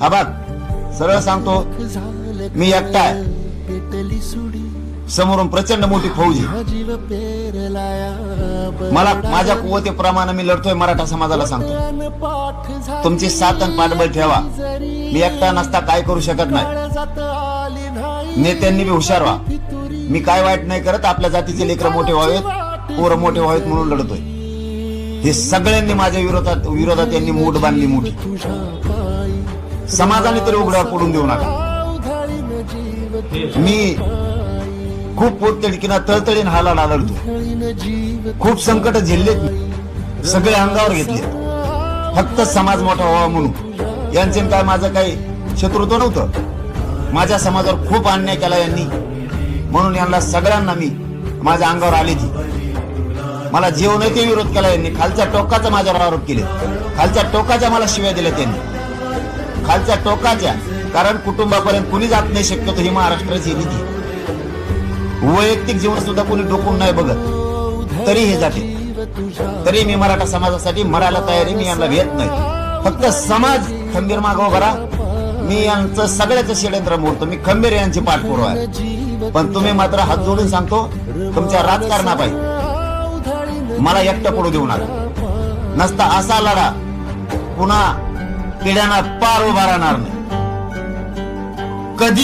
हा बघ सरळ सांगतो मी एकटा समोरून प्रचंड मोठी फौजी मला माझ्या कुवतेप्रमाणे मी लढतोय मराठा समाजाला सांगतो. तुमची साथ आणि पाठबळ ठेवा. मी एकटा नसता काय करू शकत नाही. नेत्यांनी बी हुशार व्हा. मी काय वाईट नाही करत आपल्या जातीचे लेकर मोठे व्हावेत पोरं मोठे व्हावेत म्हणून लढतोय. हे सगळ्यांनी माझ्या विरोधात विरोधात यांनी मूठ बांधली मोठी. समाजाने तरी उघड्यावर पडून देऊ नका. मी खूप पोटतडकीना तळतळीन हाला लालडतो खूप संकट झेललेत सगळे अंगावर घेतले. फक्त समाज मोठा व्हावा म्हणून. यांचे काय माझं काही शत्रुत्व नव्हतं. माझ्या समाजावर खूप अन्याय केला यांनी. म्हणून यांना सगळ्यांना मी माझ्या अंगावर आली ती. मला जीव नाही ते विरोध केला यांनी. खालच्या टोकाचा माझ्यावर आरोप केले. खालच्या टोकाच्या मला शिव्या दिल्या त्यांनी. खालच्या टोकाच्या कारण कुटुंबापर्यंत कुणी जात नाही शक्यतो ही महाराष्ट्राची निधी वैयक्तिक जीवन सुद्धा कोणी डोकून नाही बघत तरी हे जाते. तरी मी मराठा समाजासाठी मरायला तयारी मी यांना घेत नाही. फक्त समाज खंबीर मागव करा मी यांचं सगळ्याचं षडयंत्र मोडतो. मी खंबीर यांची पाठपुरावा आहे. पण तुम्ही मात्र हात जोडून सांगतो तुमच्या राजकारणापाई मला एकटं पडू देऊ नका. नसता असा लढा पुन्हा पिढ्यांना पार उभा राहणार नाही. कधी